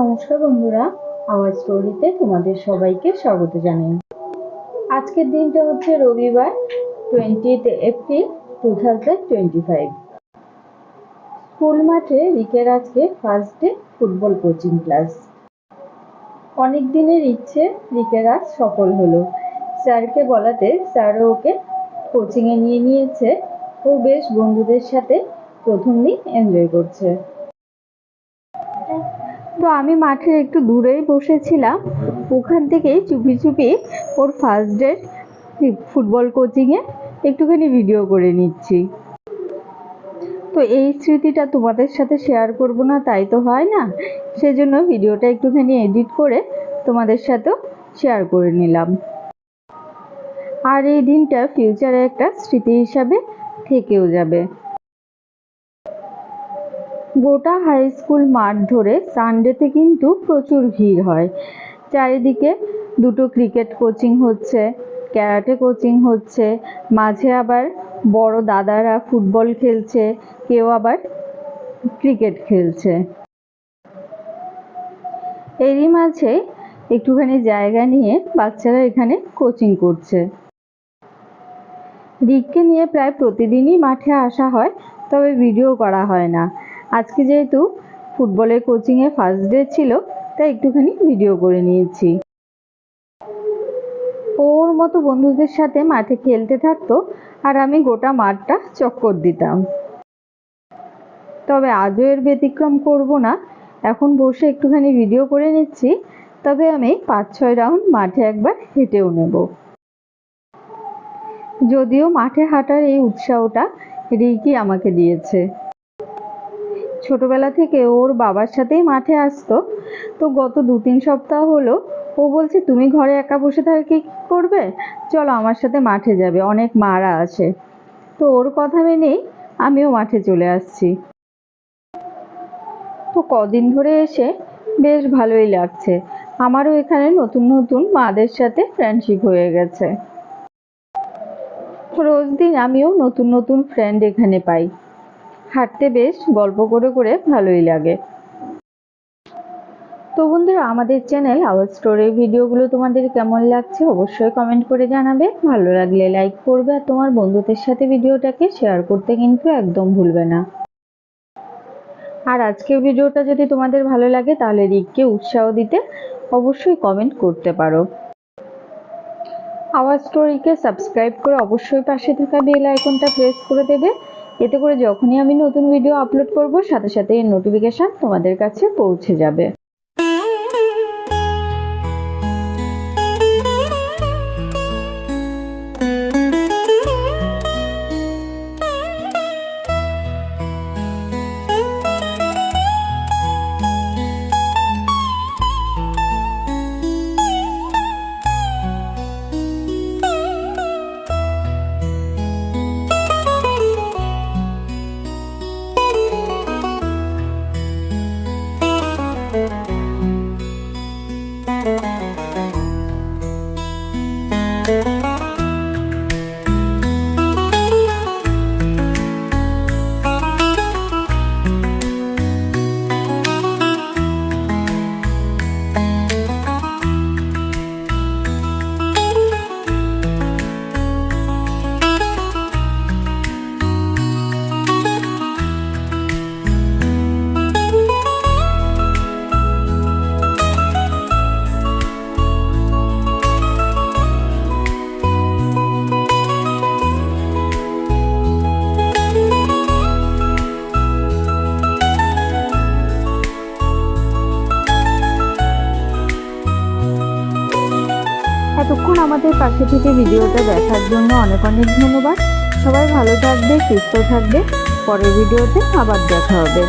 নমস্কার বন্ধুরা, আমার স্টোরিতে তোমাদের সবাইকে স্বাগত জানাই। আজকের দিনটা হচ্ছে রবিবার twentieth April two thousand twenty five school মাঠে রিকের আজকে first day football coaching class অনেক দিনের ইচ্ছে রিকের আজ সফল হলো। স্যারকে বলাতে স্যারও ওকে কোচিংয়ে নিয়ে নিয়েছে। ও বেশ বন্ধুদের সাথে প্রথম দিন এনজয় করছে। তো আমি মাঠের একটু দূরেই বসেছিলাম। ওখান থেকেই চুপি চুপি ওর ফার্স্ট ডে ফুটবল কোচিংয়ে একটুখানি ভিডিও করে নিচ্ছি। তো এই স্মৃতিটা তোমাদের সাথে শেয়ার করব না, তাই তো হয় না? সেজন্য ভিডিওটা একটুখানি এডিট করে তোমাদের সাথেও শেয়ার করে নিলাম। আর এই দিনটা ফিউচারে একটা স্মৃতি হিসাবে থেকেও যাবে। গোটা হাই স্কুল মাঠ ধরে সানডেতে কিন্তু প্রচুর ভিড় হয়। চারিদিকে দুটো ক্রিকেট কোচিং হচ্ছে ক্যারাটে কোচিং হচ্ছে, মাঝে আবার বড় দাদারা ফুটবল খেলছে, কেউ আবার ক্রিকেট খেলছে। এরই মাঝে একটুখানি জায়গা নিয়ে বাচ্চারা এখানে কোচিং করছে। রিককে নিয়ে প্রায় প্রতিদিনই মাঠে আসা হয়, তবে ভিডিও করা হয় না। আজকে যেহেতু ফুটবলের কোচিংয়ে ফার্স্ট ডে ছিল, তাই একটুখানি ভিডিও করে নিয়েছি। ওর মতো বন্ধুদের সাথে মাঠে খেলতে থাকতো আর আমি গোটা মাঠটা চক্কর দিতাম। তবে আজও এর ব্যতিক্রম করব না, এখন বসে একটুখানি ভিডিও করে নিচ্ছি, তবে আমি পাঁচ ছয় রাউন্ড মাঠে একবার হেঁটেও নেব। যদিও মাঠে হাঁটার এই উৎসাহটা রিকি আমাকে দিয়েছে। ছোটবেলা থেকে ওর বাবার সাথেই মাঠে আসতো। তো গত দু তিন সপ্তাহ হলো, ও বলছে, তুমি ঘরে একা বসে থাকে কি করবে? চলো আমার সাথে মাঠে যাবে, অনেক মারা আছে। তো ওর কথা মেনেই আমিও মাঠে চলে আসছি। তো কদিন ধরে এসে বেশ ভালোই লাগছে। আমারও এখানে নতুন নতুন মাদের সাথে ফ্রেন্ডশিপ হয়ে গেছে। রোজ দিন আমিও নতুন নতুন ফ্রেন্ড এখানে পাই। হাঁটতে বেশ গল্প করে করে ভালোই লাগে। তো বন্ধুরা, আমাদের চ্যানেল আওয়াজ স্টোরের ভিডিওগুলো তোমাদের কেমন লাগছে অবশ্যই কমেন্ট করে জানাবে। ভালো লাগলে লাইক করবে আর তোমার বন্ধুদের সাথে ভিডিওটাকে শেয়ার করতে কিন্তু একদম ভুলবে না। আর আজকের ভিডিওটা যদি তোমাদের ভালো লাগে, তাহলে রিককে উৎসাহ দিতে অবশ্যই কমেন্ট করতে পারো। আওয়াজ স্টোরিকে সাবস্ক্রাইব করে অবশ্যই পাশে থাকা বেল আইকনটা প্রেস করে দেবে। এতে করে যখনই আমি নতুন ভিডিও আপলোড করব, সাথে সাথে এর নোটিফিকেশান তোমাদের কাছে পৌঁছে যাবে। এতক্ষণ আমাদের পাশে থেকে ভিডিওটা দেখার জন্য অনেক অনেক ধন্যবাদ। সবাই ভালো থাকবে, সুস্থ থাকবে। পরের ভিডিওতে আবার দেখা হবে।